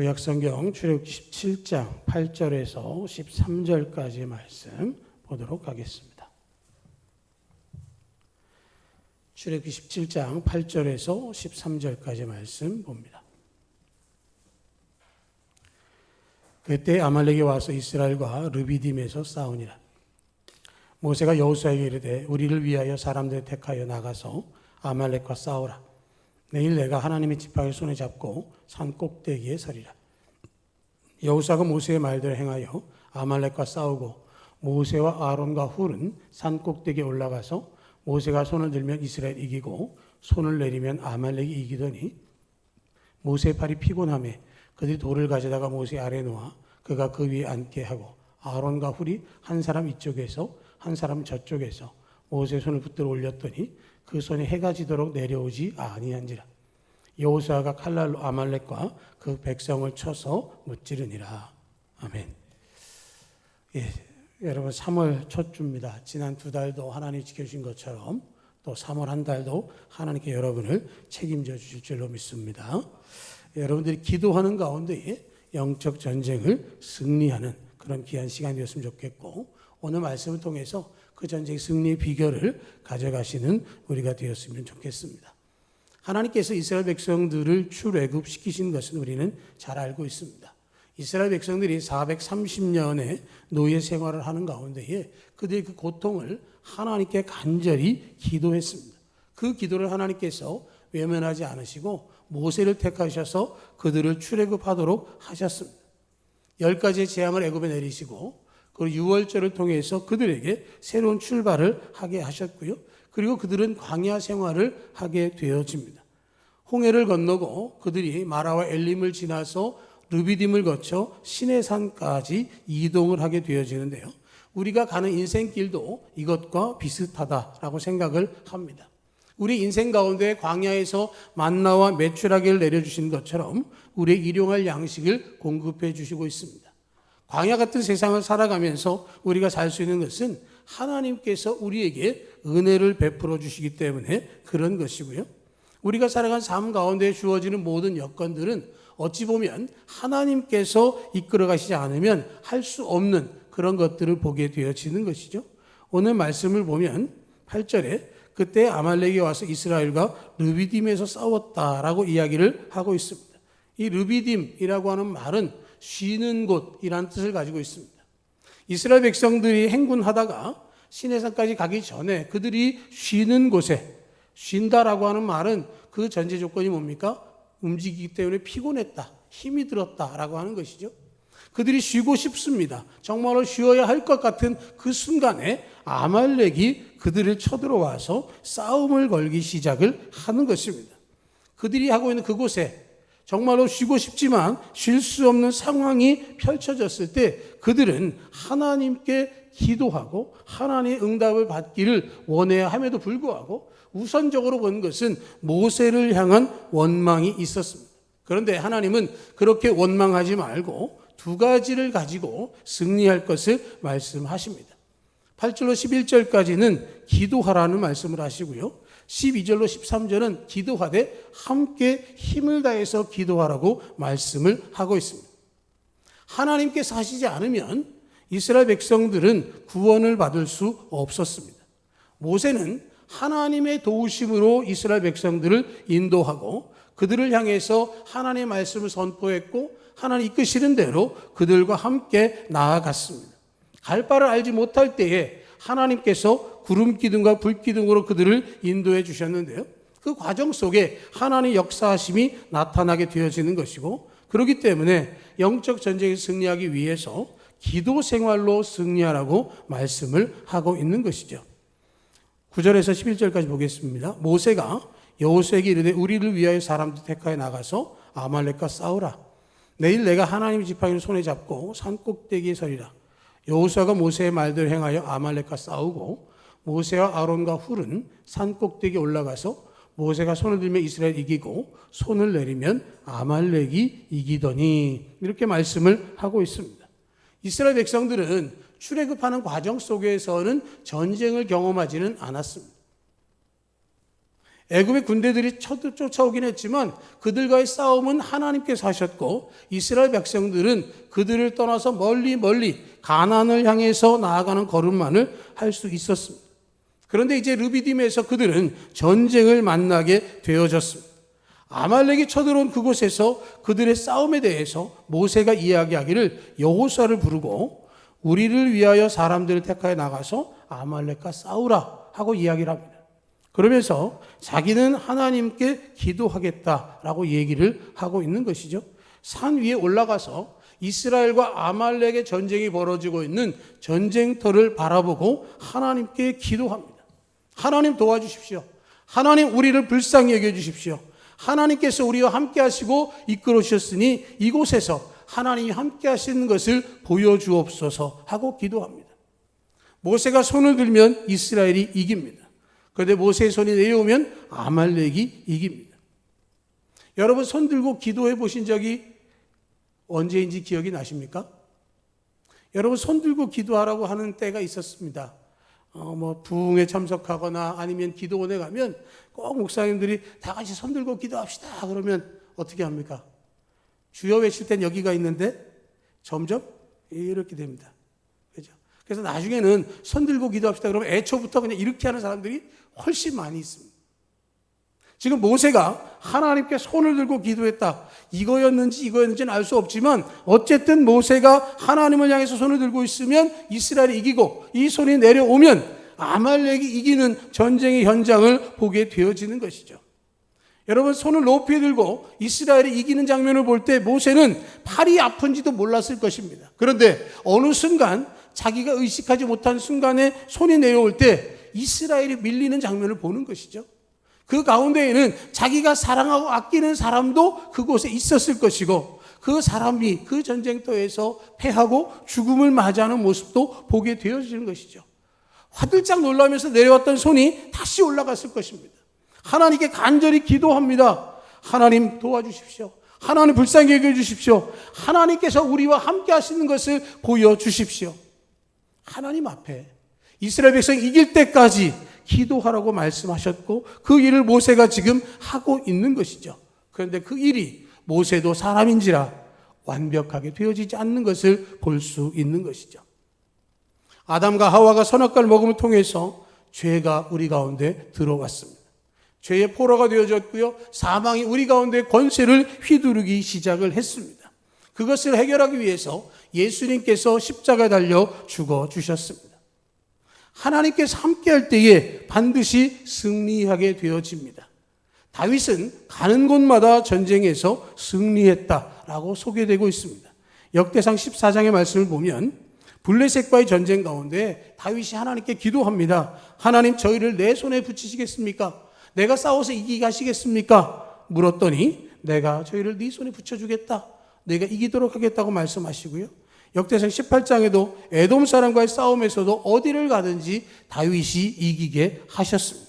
구약성경 출애굽 17장 8절에서 13절까지 말씀 보도록 하겠습니다. 출애굽 17장 8절에서 13절까지 말씀 봅니다. 그때 아말렉이 와서 이스라엘과 르비딤에서 싸우니라. 모세가 여호수아에게 이르되 우리를 위하여 사람들 택하여 나가서 아말렉과 싸우라. 내일 내가 하나님의 지팡이를 손에 잡고 산 꼭대기에 서리라. 여호수아가 모세의 말대로 행하여 아말렉과 싸우고 모세와 아론과 훌은 산 꼭대기에 올라가서 모세가 손을 들면 이스라엘 이기고 손을 내리면 아말렉이 이기더니 모세의 팔이 피곤함에 그들이 돌을 가져다가 모세 아래 놓아 그가 그 위에 앉게 하고 아론과 훌이 한 사람 이쪽에서 한 사람 저쪽에서 모세 손을 붙들어 올렸더니 그 손이 해가 지도록 내려오지 아니한지라 여호수아가 칼날로 아말렉과 그 백성을 쳐서 무찌르니라 아멘. 예, 여러분 3월 첫 주입니다. 지난 두 달도 하나님 지켜주신 것처럼 또 3월 한 달도 하나님께 여러분을 책임져 주실 줄로 믿습니다. 여러분들이 기도하는 가운데에 영적 전쟁을 승리하는 그런 귀한 시간이었으면 좋겠고 오늘 말씀을 통해서 그 전쟁 승리의 비결을 가져가시는 우리가 되었으면 좋겠습니다. 하나님께서 이스라엘 백성들을 출애굽시키신 것은 우리는 잘 알고 있습니다. 이스라엘 백성들이 430년의 노예 생활을 하는 가운데에 그들의 그 고통을 하나님께 간절히 기도했습니다. 그 기도를 하나님께서 외면하지 않으시고 모세를 택하셔서 그들을 출애굽하도록 하셨습니다. 열 가지의 재앙을 애굽에 내리시고 그리고 유월절을 통해서 그들에게 새로운 출발을 하게 하셨고요. 그리고 그들은 광야 생활을 하게 되어집니다. 홍해를 건너고 그들이 마라와 엘림을 지나서 르비딤을 거쳐 시내산까지 이동을 하게 되어지는데요. 우리가 가는 인생길도 이것과 비슷하다라고 생각을 합니다. 우리 인생 가운데 광야에서 만나와 매출하기를 내려주신 것처럼 우리의 일용할 양식을 공급해 주시고 있습니다. 광야 같은 세상을 살아가면서 우리가 살 수 있는 것은 하나님께서 우리에게 은혜를 베풀어 주시기 때문에 그런 것이고요. 우리가 살아간 삶 가운데 주어지는 모든 여건들은 어찌 보면 하나님께서 이끌어 가시지 않으면 할 수 없는 그런 것들을 보게 되어지는 것이죠. 오늘 말씀을 보면 8절에 그때 아말렉이 와서 이스라엘과 르비딤에서 싸웠다라고 이야기를 하고 있습니다. 이 르비딤이라고 하는 말은 쉬는 곳이라는 뜻을 가지고 있습니다. 이스라엘 백성들이 행군하다가 시내산까지 가기 전에 그들이 쉬는 곳에 쉰다라고 하는 말은 그 전제 조건이 뭡니까? 움직이기 때문에 피곤했다, 힘이 들었다라고 하는 것이죠. 그들이 쉬고 싶습니다. 정말로 쉬어야 할 것 같은 그 순간에 아말렉이 그들을 쳐들어와서 싸움을 걸기 시작을 하는 것입니다. 그들이 하고 있는 그곳에 정말로 쉬고 싶지만 쉴 수 없는 상황이 펼쳐졌을 때 그들은 하나님께 기도하고 하나님의 응답을 받기를 원해야 함에도 불구하고 우선적으로 본 것은 모세를 향한 원망이 있었습니다. 그런데 하나님은 그렇게 원망하지 말고 두 가지를 가지고 승리할 것을 말씀하십니다. 8절로 11절까지는 기도하라는 말씀을 하시고요. 12절로 13절은 기도하되 함께 힘을 다해서 기도하라고 말씀을 하고 있습니다. 하나님께서 하시지 않으면 이스라엘 백성들은 구원을 받을 수 없었습니다. 모세는 하나님의 도우심으로 이스라엘 백성들을 인도하고 그들을 향해서 하나님의 말씀을 선포했고 하나님 이끄시는 대로 그들과 함께 나아갔습니다. 갈 바를 알지 못할 때에 하나님께서 구름 기둥과 불 기둥으로 그들을 인도해 주셨는데요. 그 과정 속에 하나님의 역사하심이 나타나게 되어지는 것이고 그렇기 때문에 영적 전쟁에 승리하기 위해서 기도 생활로 승리하라고 말씀을 하고 있는 것이죠. 9절에서 11절까지 보겠습니다. 모세가 여호수에게 이르되 우리를 위하여 사람들 택하여 나가서 아말렉과 싸우라. 내일 내가 하나님의 지팡이를 손에 잡고 산 꼭대기에 서리라. 여호수아가 모세의 말대로 행하여 아말렉과 싸우고 모세와 아론과 훌은 산 꼭대기에 올라가서 모세가 손을 들면 이스라엘 이기고 손을 내리면 아말렉이 이기더니 이렇게 말씀을 하고 있습니다. 이스라엘 백성들은 출애굽하는 과정 속에서는 전쟁을 경험하지는 않았습니다. 애굽의 군대들이 쳐- 쫓아오긴 했지만 그들과의 싸움은 하나님께서 하셨고 이스라엘 백성들은 그들을 떠나서 멀리 멀리 가나안을 향해서 나아가는 걸음만을 할 수 있었습니다. 그런데 이제 르비딤에서 그들은 전쟁을 만나게 되어졌습니다. 아말렉이 쳐들어온 그곳에서 그들의 싸움에 대해서 모세가 이야기하기를 여호수아를 부르고 우리를 위하여 사람들을 택하여 나가서 아말렉과 싸우라 하고 이야기를 합니다. 그러면서 자기는 하나님께 기도하겠다라고 얘기를 하고 있는 것이죠. 산 위에 올라가서 이스라엘과 아말렉의 전쟁이 벌어지고 있는 전쟁터를 바라보고 하나님께 기도합니다. 하나님 도와주십시오. 하나님 우리를 불쌍히 여겨 주십시오. 하나님께서 우리와 함께 하시고 이끌어 주셨으니 이곳에서 하나님이 함께 하시는 것을 보여주옵소서 하고 기도합니다. 모세가 손을 들면 이스라엘이 이깁니다. 그런데 모세의 손이 내려오면 아말렉이 이깁니다. 여러분 손 들고 기도해 보신 적이 언제인지 기억이 나십니까? 여러분 손 들고 기도하라고 하는 때가 있었습니다. 어, 뭐 부흥에 참석하거나 아니면 기도원에 가면 꼭 목사님들이 다 같이 손 들고 기도합시다. 그러면 어떻게 합니까? 주여 외칠 땐 여기가 있는데 점점 이렇게 됩니다. 그죠? 그래서 나중에는 손 들고 기도합시다. 그러면 애초부터 그냥 이렇게 하는 사람들이 훨씬 많이 있습니다. 지금 모세가 하나님께 손을 들고 기도했다. 이거였는지 이거였는지는 알 수 없지만 어쨌든 모세가 하나님을 향해서 손을 들고 있으면 이스라엘이 이기고 이 손이 내려오면 아말렉이 이기는 전쟁의 현장을 보게 되어지는 것이죠. 여러분 손을 높이 들고 이스라엘이 이기는 장면을 볼 때 모세는 팔이 아픈지도 몰랐을 것입니다. 그런데 어느 순간 자기가 의식하지 못한 순간에 손이 내려올 때 이스라엘이 밀리는 장면을 보는 것이죠. 그 가운데에는 자기가 사랑하고 아끼는 사람도 그곳에 있었을 것이고 그 사람이 그 전쟁터에서 패하고 죽음을 맞이하는 모습도 보게 되어지는 것이죠. 화들짝 놀라면서 내려왔던 손이 다시 올라갔을 것입니다. 하나님께 간절히 기도합니다. 하나님 도와주십시오. 하나님 불쌍히 여겨 주십시오. 하나님께서 우리와 함께 하시는 것을 보여 주십시오. 하나님 앞에 이스라엘 백성 이길 때까지 기도하라고 말씀하셨고 그 일을 모세가 지금 하고 있는 것이죠. 그런데 그 일이 모세도 사람인지라 완벽하게 되어지지 않는 것을 볼 수 있는 것이죠. 아담과 하와가 선악과를 먹음을 통해서 죄가 우리 가운데 들어왔습니다. 죄의 포로가 되어졌고요. 사망이 우리 가운데 권세를 휘두르기 시작을 했습니다. 그것을 해결하기 위해서 예수님께서 십자가에 달려 죽어 주셨습니다. 하나님께서 함께 할 때에 반드시 승리하게 되어집니다. 다윗은 가는 곳마다 전쟁에서 승리했다라고 소개되고 있습니다. 역대상 14장의 말씀을 보면 블레셋과의 전쟁 가운데 다윗이 하나님께 기도합니다. 하나님 저희를 내 손에 붙이시겠습니까? 내가 싸워서 이기게 하시겠습니까? 물었더니 내가 저희를 네 손에 붙여주겠다. 내가 이기도록 하겠다고 말씀하시고요. 역대상 18장에도 에돔 사람과의 싸움에서도 어디를 가든지 다윗이 이기게 하셨습니다.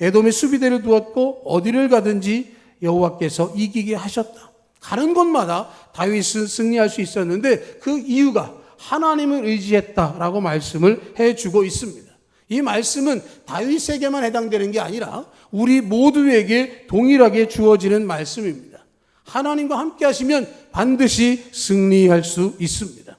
에돔의 수비대를 두었고 어디를 가든지 여호와께서 이기게 하셨다. 가는 곳마다 다윗은 승리할 수 있었는데 그 이유가 하나님을 의지했다라고 말씀을 해주고 있습니다. 이 말씀은 다윗에게만 해당되는 게 아니라 우리 모두에게 동일하게 주어지는 말씀입니다. 하나님과 함께 하시면 반드시 승리할 수 있습니다.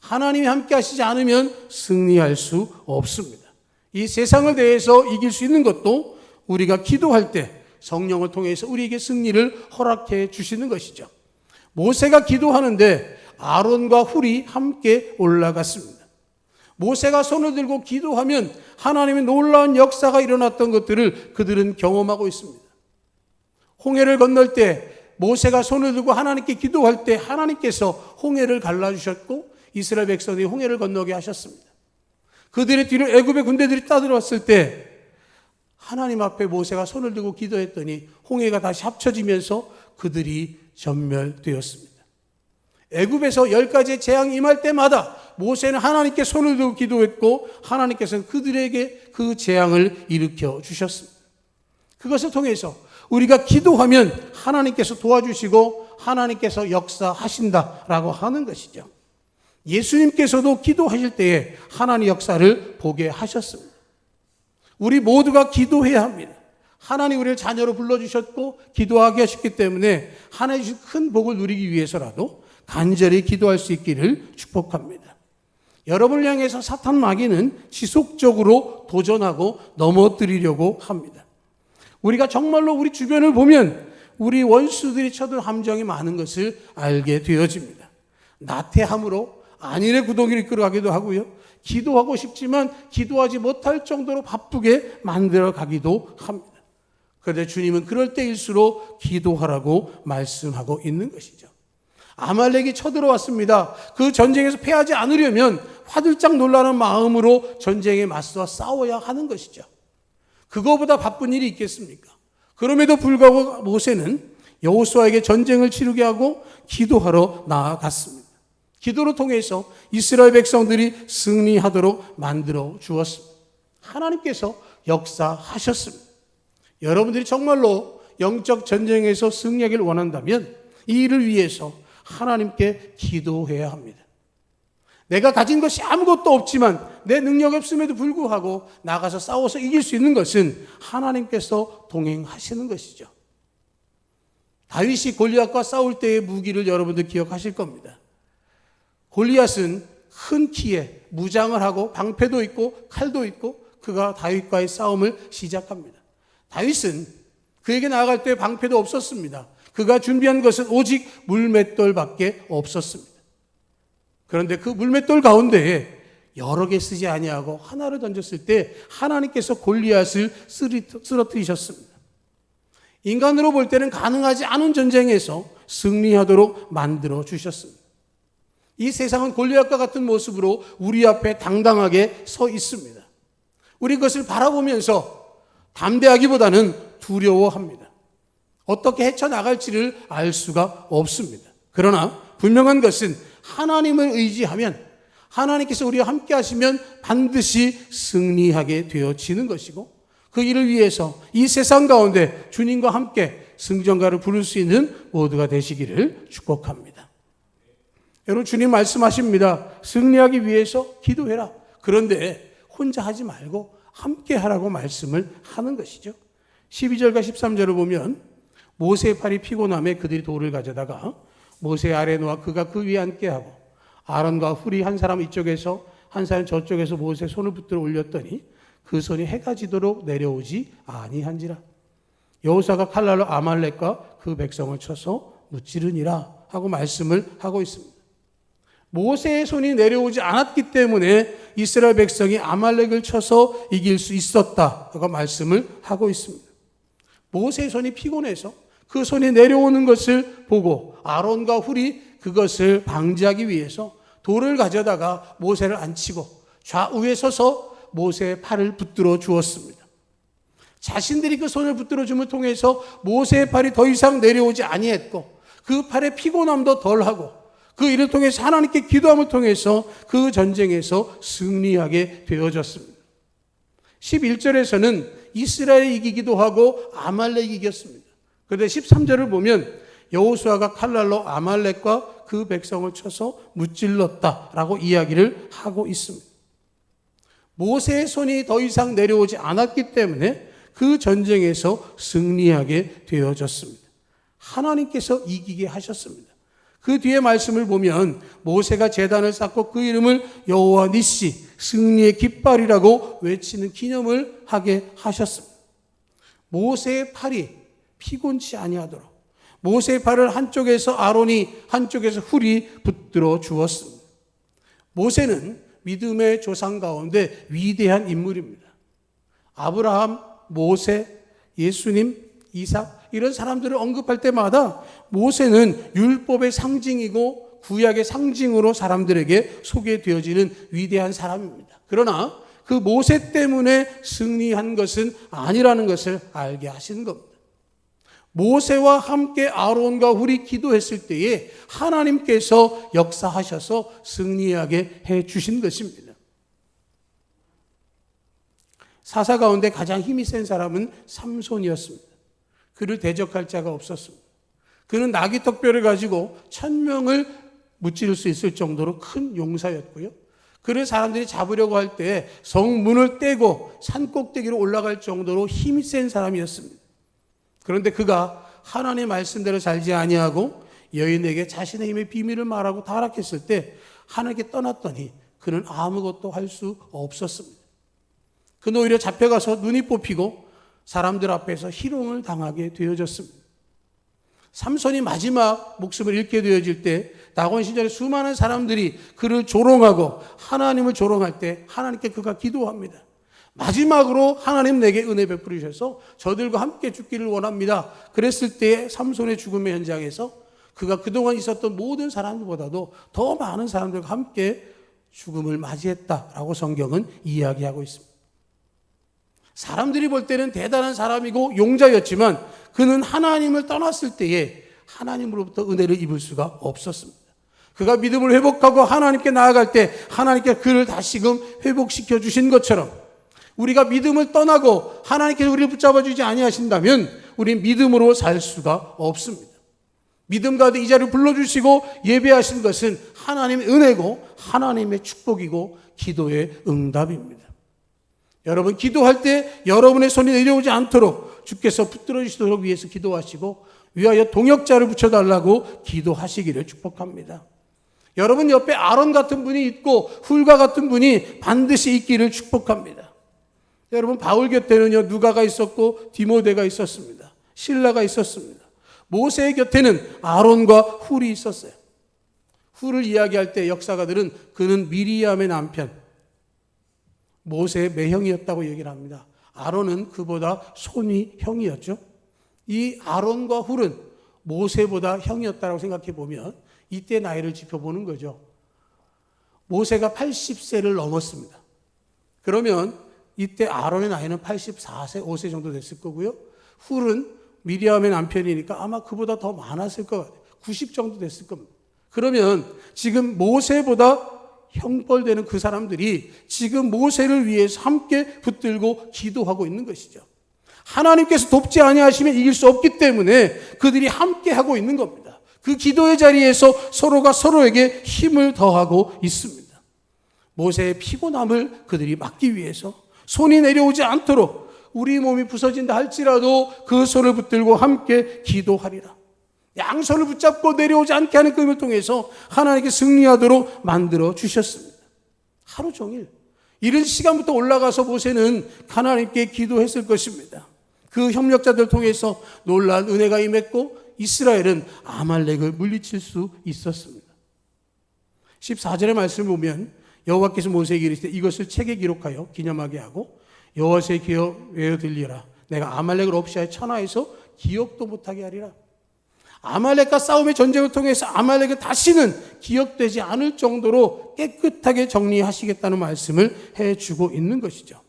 하나님이 함께 하시지 않으면 승리할 수 없습니다. 이 세상을 대해서 이길 수 있는 것도 우리가 기도할 때 성령을 통해서 우리에게 승리를 허락해 주시는 것이죠. 모세가 기도하는데 아론과 훌이 함께 올라갔습니다. 모세가 손을 들고 기도하면 하나님의 놀라운 역사가 일어났던 것들을 그들은 경험하고 있습니다. 홍해를 건널 때 모세가 손을 들고 하나님께 기도할 때 하나님께서 홍해를 갈라주셨고 이스라엘 백성이 홍해를 건너게 하셨습니다. 그들의 뒤를 애굽의 군대들이 따들어왔을 때 하나님 앞에 모세가 손을 들고 기도했더니 홍해가 다시 합쳐지면서 그들이 전멸되었습니다. 애굽에서 열 가지의 재앙이 임할 때마다 모세는 하나님께 손을 들고 기도했고 하나님께서는 그들에게 그 재앙을 일으켜 주셨습니다. 그것을 통해서 우리가 기도하면 하나님께서 도와주시고 하나님께서 역사하신다라고 하는 것이죠. 예수님께서도 기도하실 때에 하나님 역사를 보게 하셨습니다. 우리 모두가 기도해야 합니다. 하나님 우리를 자녀로 불러주셨고 기도하게 하셨기 때문에 하나님 주신 큰 복을 누리기 위해서라도 간절히 기도할 수 있기를 축복합니다. 여러분을 향해서 사탄 마귀는 지속적으로 도전하고 넘어뜨리려고 합니다. 우리가 정말로 우리 주변을 보면 우리 원수들이 쳐든 함정이 많은 것을 알게 되어집니다. 나태함으로 안일의 구덩이를 이끌어가기도 하고요. 기도하고 싶지만 기도하지 못할 정도로 바쁘게 만들어 가기도 합니다. 그런데 주님은 그럴 때일수록 기도하라고 말씀하고 있는 것이죠. 아말렉이 쳐들어왔습니다. 그 전쟁에서 패하지 않으려면 화들짝 놀라는 마음으로 전쟁에 맞서 싸워야 하는 것이죠. 그거보다 바쁜 일이 있겠습니까? 그럼에도 불구하고 모세는 여호수아에게 전쟁을 치르게 하고 기도하러 나아갔습니다. 기도를 통해서 이스라엘 백성들이 승리하도록 만들어 주었습니다. 하나님께서 역사하셨습니다. 여러분들이 정말로 영적 전쟁에서 승리하기를 원한다면 이 일을 위해서 하나님께 기도해야 합니다. 내가 가진 것이 아무것도 없지만 내 능력이 없음에도 불구하고 나가서 싸워서 이길 수 있는 것은 하나님께서 동행하시는 것이죠. 다윗이 골리앗과 싸울 때의 무기를 여러분들 기억하실 겁니다. 골리앗은 큰 키에 무장을 하고 방패도 있고 칼도 있고 그가 다윗과의 싸움을 시작합니다. 다윗은 그에게 나아갈 때 방패도 없었습니다. 그가 준비한 것은 오직 물맷돌밖에 없었습니다. 그런데 그 물맷돌 가운데에 여러 개 쓰지 아니하고 하나를 던졌을 때 하나님께서 골리앗을 쓰러뜨리셨습니다. 인간으로 볼 때는 가능하지 않은 전쟁에서 승리하도록 만들어 주셨습니다. 이 세상은 골리앗과 같은 모습으로 우리 앞에 당당하게 서 있습니다. 우리 그것을 바라보면서 담대하기보다는 두려워합니다. 어떻게 헤쳐나갈지를 알 수가 없습니다. 그러나 분명한 것은 하나님을 의지하면 하나님께서 우리와 함께 하시면 반드시 승리하게 되어지는 것이고 그 일을 위해서 이 세상 가운데 주님과 함께 승전가를 부를 수 있는 모두가 되시기를 축복합니다. 여러분 주님 말씀하십니다. 승리하기 위해서 기도해라. 그런데 혼자 하지 말고 함께 하라고 말씀을 하는 것이죠. 12절과 13절을 보면 모세의 팔이 피곤함에 그들이 돌을 가져다가 모세 아래 놓아 그가 그 위에 앉게 하고 아론과 훌이 한 사람 이쪽에서 한 사람 저쪽에서 모세 손을 붙들어 올렸더니 그 손이 해가 지도록 내려오지 아니한지라 여호사가 칼날로 아말렉과 그 백성을 쳐서 무찌르니라 하고 말씀을 하고 있습니다. 모세의 손이 내려오지 않았기 때문에 이스라엘 백성이 아말렉을 쳐서 이길 수 있었다고 말씀을 하고 있습니다. 모세의 손이 피곤해서 그 손이 내려오는 것을 보고 아론과 훌이 그것을 방지하기 위해서 돌을 가져다가 모세를 앉히고 좌우에 서서 모세의 팔을 붙들어 주었습니다. 자신들이 그 손을 붙들어 줌을 통해서 모세의 팔이 더 이상 내려오지 아니했고 그 팔의 피곤함도 덜하고 그 일을 통해서 하나님께 기도함을 통해서 그 전쟁에서 승리하게 되어졌습니다. 11절에서는 이스라엘이 이기기도 하고 아말렉이 이겼습니다. 그런데 13절을 보면 여호수아가 칼날로 아말렉과 그 백성을 쳐서 무찔렀다라고 이야기를 하고 있습니다. 모세의 손이 더 이상 내려오지 않았기 때문에 그 전쟁에서 승리하게 되어졌습니다. 하나님께서 이기게 하셨습니다. 그 뒤에 말씀을 보면 모세가 재단을 쌓고 그 이름을 여호와 니시 승리의 깃발이라고 외치는 기념을 하게 하셨습니다. 모세의 팔이 피곤치 아니하도록 모세의 팔을 한쪽에서 아론이 한쪽에서 훌이 붙들어 주었습니다. 모세는 믿음의 조상 가운데 위대한 인물입니다. 아브라함, 모세, 예수님, 이삭 이런 사람들을 언급할 때마다 모세는 율법의 상징이고 구약의 상징으로 사람들에게 소개되어지는 위대한 사람입니다. 그러나 그 모세 때문에 승리한 것은 아니라는 것을 알게 하신 겁니다. 모세와 함께 아론과 훌이 기도했을 때에 하나님께서 역사하셔서 승리하게 해 주신 것입니다. 사사 가운데 가장 힘이 센 사람은 삼손이었습니다. 그를 대적할 자가 없었습니다. 그는 나귀 턱뼈를 가지고 천 명을 무찌를 수 있을 정도로 큰 용사였고요. 그를 사람들이 잡으려고 할 때 성문을 떼고 산 꼭대기로 올라갈 정도로 힘이 센 사람이었습니다. 그런데 그가 하나님의 말씀대로 살지 아니하고 여인에게 자신의 힘의 비밀을 말하고 타락했을 때 하나님께 떠났더니 그는 아무것도 할 수 없었습니다. 그는 오히려 잡혀가서 눈이 뽑히고 사람들 앞에서 희롱을 당하게 되어졌습니다. 삼손이 마지막 목숨을 잃게 되어질 때 낙원 시절에 수많은 사람들이 그를 조롱하고 하나님을 조롱할 때 하나님께 그가 기도합니다. 마지막으로 하나님 내게 은혜 베풀으셔서 저들과 함께 죽기를 원합니다. 그랬을 때 삼손의 죽음의 현장에서 그가 그동안 있었던 모든 사람들보다도 더 많은 사람들과 함께 죽음을 맞이했다라고 성경은 이야기하고 있습니다. 사람들이 볼 때는 대단한 사람이고 용자였지만 그는 하나님을 떠났을 때에 하나님으로부터 은혜를 입을 수가 없었습니다. 그가 믿음을 회복하고 하나님께 나아갈 때 하나님께 그를 다시금 회복시켜 주신 것처럼 우리가 믿음을 떠나고 하나님께서 우리를 붙잡아 주지 아니하신다면 우리 믿음으로 살 수가 없습니다. 믿음 가운데 이 자리를 불러주시고 예배하신 것은 하나님의 은혜고 하나님의 축복이고 기도의 응답입니다. 여러분 기도할 때 여러분의 손이 내려오지 않도록 주께서 붙들어 주시도록 위해서 기도하시고 위하여 동역자를 붙여달라고 기도하시기를 축복합니다. 여러분 옆에 아론 같은 분이 있고 훌과 같은 분이 반드시 있기를 축복합니다. 여러분 바울 곁에는요 누가가 있었고 디모데가 있었습니다. 신라가 있었습니다. 모세의 곁에는 아론과 훌이 있었어요. 훌을 이야기할 때 역사가들은 그는 미리암의 남편 모세의 매형이었다고 얘기를 합니다. 아론은 그보다 손이 형이었죠. 이 아론과 훌은 모세보다 형이었다고 생각해 보면 이때 나이를 짚어보는 거죠. 모세가 80세를 넘었습니다. 그러면 이때 아론의 나이는 84세, 5세 정도 됐을 거고요. 훌은 미리암의 남편이니까 아마 그보다 더 많았을 것 같아요. 90 정도 됐을 겁니다. 그러면 지금 모세보다 형벌되는 그 사람들이 지금 모세를 위해서 함께 붙들고 기도하고 있는 것이죠. 하나님께서 돕지 아니하시면 이길 수 없기 때문에 그들이 함께 하고 있는 겁니다. 그 기도의 자리에서 서로가 서로에게 힘을 더하고 있습니다. 모세의 피곤함을 그들이 막기 위해서 손이 내려오지 않도록 우리 몸이 부서진다 할지라도 그 손을 붙들고 함께 기도하리라. 양손을 붙잡고 내려오지 않게 하는 그 힘을 통해서 하나님께 승리하도록 만들어 주셨습니다. 하루 종일. 이른 시간부터 올라가서 모세는 하나님께 기도했을 것입니다. 그 협력자들 통해서 놀란 은혜가 임했고 이스라엘은 아말렉을 물리칠 수 있었습니다. 14절의 말씀을 보면 여호와께서 모세에게 이르시되 이것을 책에 기록하여 기념하게 하고 여호와의 기억 외어 들리라 내가 아말렉을 없이 하여 천하에서 기억도 못하게 하리라. 아말렉과 싸움의 전쟁을 통해서 아말렉은 다시는 기억되지 않을 정도로 깨끗하게 정리하시겠다는 말씀을 해주고 있는 것이죠.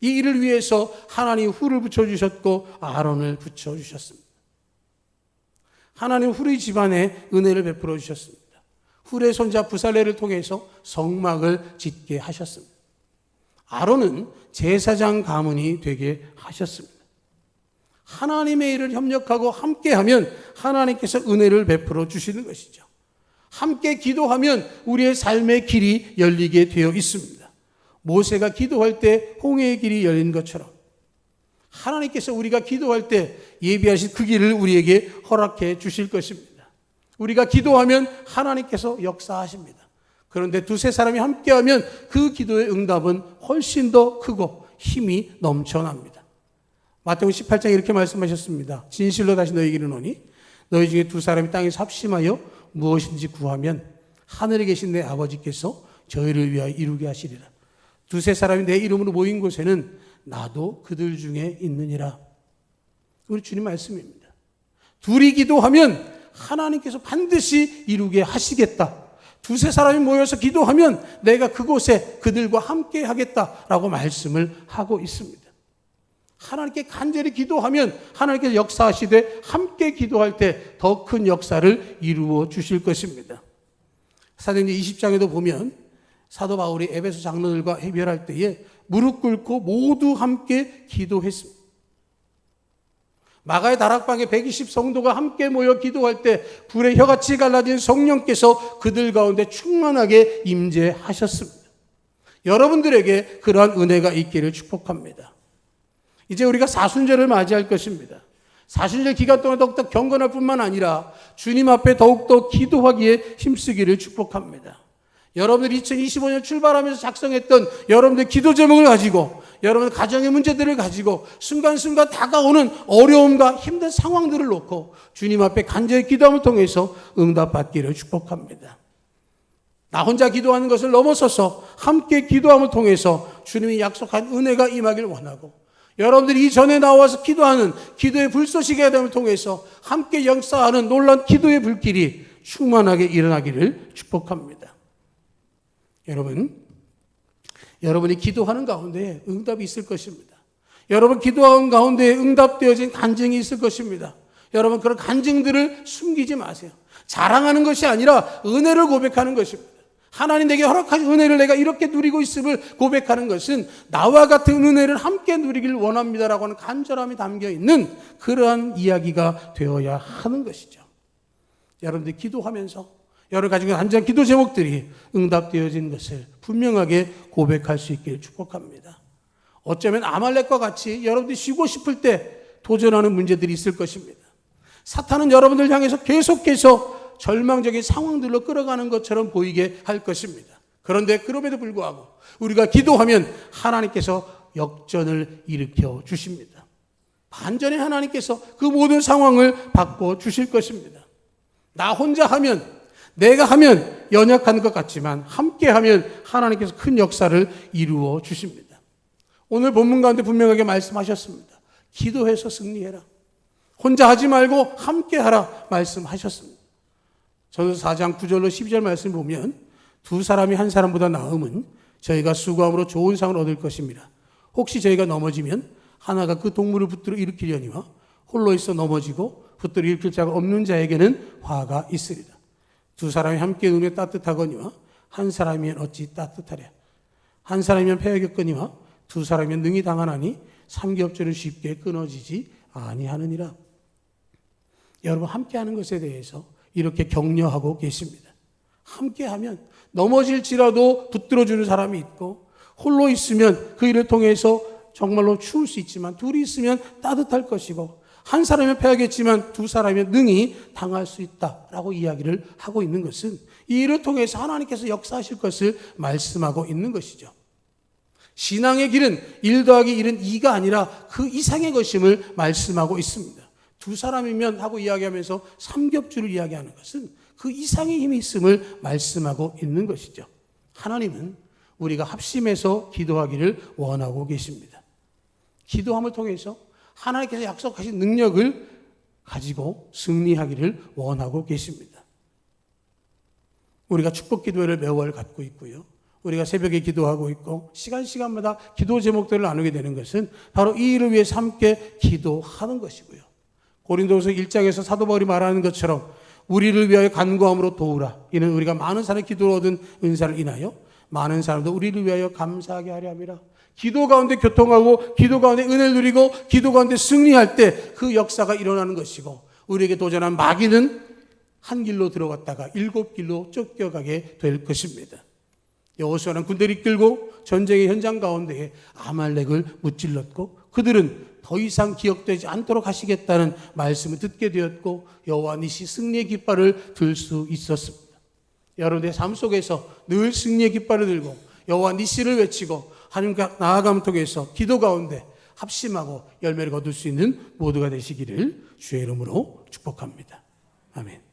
이 일을 위해서 하나님 후를 붙여주셨고 아론을 붙여주셨습니다. 하나님 후의 집안에 은혜를 베풀어 주셨습니다. 후의 손자 부살레를 통해서 성막을 짓게 하셨습니다. 아론은 제사장 가문이 되게 하셨습니다. 하나님의 일을 협력하고 함께하면 하나님께서 은혜를 베풀어 주시는 것이죠. 함께 기도하면 우리의 삶의 길이 열리게 되어 있습니다. 모세가 기도할 때 홍해의 길이 열린 것처럼 하나님께서 우리가 기도할 때 예비하신 그 길을 우리에게 허락해 주실 것입니다. 우리가 기도하면 하나님께서 역사하십니다. 그런데 두세 사람이 함께하면 그 기도의 응답은 훨씬 더 크고 힘이 넘쳐납니다. 마태복음 18장에 이렇게 말씀하셨습니다. 진실로 다시 너희에게 이르노니 너희 중에 두 사람이 땅에서 합심하여 무엇인지 구하면 하늘에 계신 내 아버지께서 저희를 위하여 이루게 하시리라. 두세 사람이 내 이름으로 모인 곳에는 나도 그들 중에 있느니라. 우리 주님 말씀입니다. 둘이 기도하면 하나님께서 반드시 이루게 하시겠다. 두세 사람이 모여서 기도하면 내가 그곳에 그들과 함께 하겠다라고 말씀을 하고 있습니다. 하나님께 간절히 기도하면 하나님께서 역사하시되 함께 기도할 때 더 큰 역사를 이루어 주실 것입니다. 사도행전 20장에도 보면 사도 바울이 에베소 장로들과 해별할 때에 무릎 꿇고 모두 함께 기도했습니다. 마가의 다락방에 120 성도가 함께 모여 기도할 때 불의 혀같이 갈라진 성령께서 그들 가운데 충만하게 임재하셨습니다. 여러분들에게 그러한 은혜가 있기를 축복합니다. 이제 우리가 사순절을 맞이할 것입니다. 사순절 기간 동안 더욱더 경건할 뿐만 아니라 주님 앞에 더욱더 기도하기에 힘쓰기를 축복합니다. 여러분들 2025년 출발하면서 작성했던 여러분들 기도 제목을 가지고 여러분 가정의 문제들을 가지고 순간순간 다가오는 어려움과 힘든 상황들을 놓고 주님 앞에 간절히 기도함을 통해서 응답받기를 축복합니다. 나 혼자 기도하는 것을 넘어서서 함께 기도함을 통해서 주님이 약속한 은혜가 임하길 원하고 여러분들이 이전에 나와서 기도하는 기도의 불쏘시개 됨을 통해서 함께 역사하는 놀란 기도의 불길이 충만하게 일어나기를 축복합니다. 여러분, 여러분이 기도하는 가운데 응답이 있을 것입니다. 여러분 기도하는 가운데 응답되어진 간증이 있을 것입니다. 여러분 그런 간증들을 숨기지 마세요. 자랑하는 것이 아니라 은혜를 고백하는 것입니다. 하나님 내게 허락하신 은혜를 내가 이렇게 누리고 있음을 고백하는 것은 나와 같은 은혜를 함께 누리길 원합니다라고 하는 간절함이 담겨 있는 그러한 이야기가 되어야 하는 것이죠. 여러분들 기도하면서 여러 가지 간절한 기도 제목들이 응답되어진 것을 분명하게 고백할 수 있기를 축복합니다. 어쩌면 아말렉과 같이 여러분들이 쉬고 싶을 때 도전하는 문제들이 있을 것입니다. 사탄은 여러분들 향해서 계속해서 절망적인 상황들로 끌어가는 것처럼 보이게 할 것입니다. 그런데 그럼에도 불구하고 우리가 기도하면 하나님께서 역전을 일으켜 주십니다. 반전에 하나님께서 그 모든 상황을 바꿔 주실 것입니다. 나 혼자 하면 내가 하면 연약한 것 같지만 함께 하면 하나님께서 큰 역사를 이루어 주십니다. 오늘 본문 가운데 분명하게 말씀하셨습니다. 기도해서 승리해라. 혼자 하지 말고 함께 하라 말씀하셨습니다. 전서 4장 9절로 12절 말씀 보면 두 사람이 한 사람보다 나음은 저희가 수고함으로 좋은 상을 얻을 것입니다. 혹시 저희가 넘어지면 하나가 그 동물을 붙들어 일으키려니와 홀로 있어 넘어지고 붙들어 일으킬 자가 없는 자에게는 화가 있으리라. 두 사람이 함께 눈에 따뜻하거니와 한 사람이면 어찌 따뜻하랴. 한 사람이면 패하겠거니와 두 사람이면 능히 당하나니 삼겹줄은 쉽게 끊어지지 아니하느니라. 여러분 함께하는 것에 대해서 이렇게 격려하고 계십니다. 함께하면 넘어질지라도 붙들어주는 사람이 있고 홀로 있으면 그 일을 통해서 정말로 추울 수 있지만 둘이 있으면 따뜻할 것이고 한 사람이면 패하겠지만 두 사람이면 능히 당할 수 있다라고 이야기를 하고 있는 것은 이 일을 통해서 하나님께서 역사하실 것을 말씀하고 있는 것이죠. 신앙의 길은 1 더하기 1은 2가 아니라 그 이상의 것임을 말씀하고 있습니다. 두 사람이면 하고 이야기하면서 삼겹줄을 이야기하는 것은 그 이상의 힘이 있음을 말씀하고 있는 것이죠. 하나님은 우리가 합심해서 기도하기를 원하고 계십니다. 기도함을 통해서 하나님께서 약속하신 능력을 가지고 승리하기를 원하고 계십니다. 우리가 축복 기도회를 매월 갖고 있고요. 우리가 새벽에 기도하고 있고 시간 시간마다 기도 제목들을 나누게 되는 것은 바로 이 일을 위해서 함께 기도하는 것이고요. 고린도서 1장에서 사도 바울이 말하는 것처럼 우리를 위하여 간구함으로 도우라. 이는 우리가 많은 사람의 기도를 얻은 은사를 인하여 많은 사람도 우리를 위하여 감사하게 하려 함이라. 기도 가운데 교통하고 기도 가운데 은혜를 누리고 기도 가운데 승리할 때 그 역사가 일어나는 것이고 우리에게 도전한 마귀는 한 길로 들어갔다가 일곱 길로 쫓겨가게 될 것입니다. 여호수아는 군대를 이끌고 전쟁의 현장 가운데에 아말렉을 무찔렀고 그들은 더 이상 기억되지 않도록 하시겠다는 말씀을 듣게 되었고 여호와 니시 승리의 깃발을 들 수 있었습니다. 여러분의 삶 속에서 늘 승리의 깃발을 들고 여호와 니시를 외치고 하나님과 나아감 통해서 기도 가운데 합심하고 열매를 거둘 수 있는 모두가 되시기를 주의 이름으로 축복합니다. 아멘.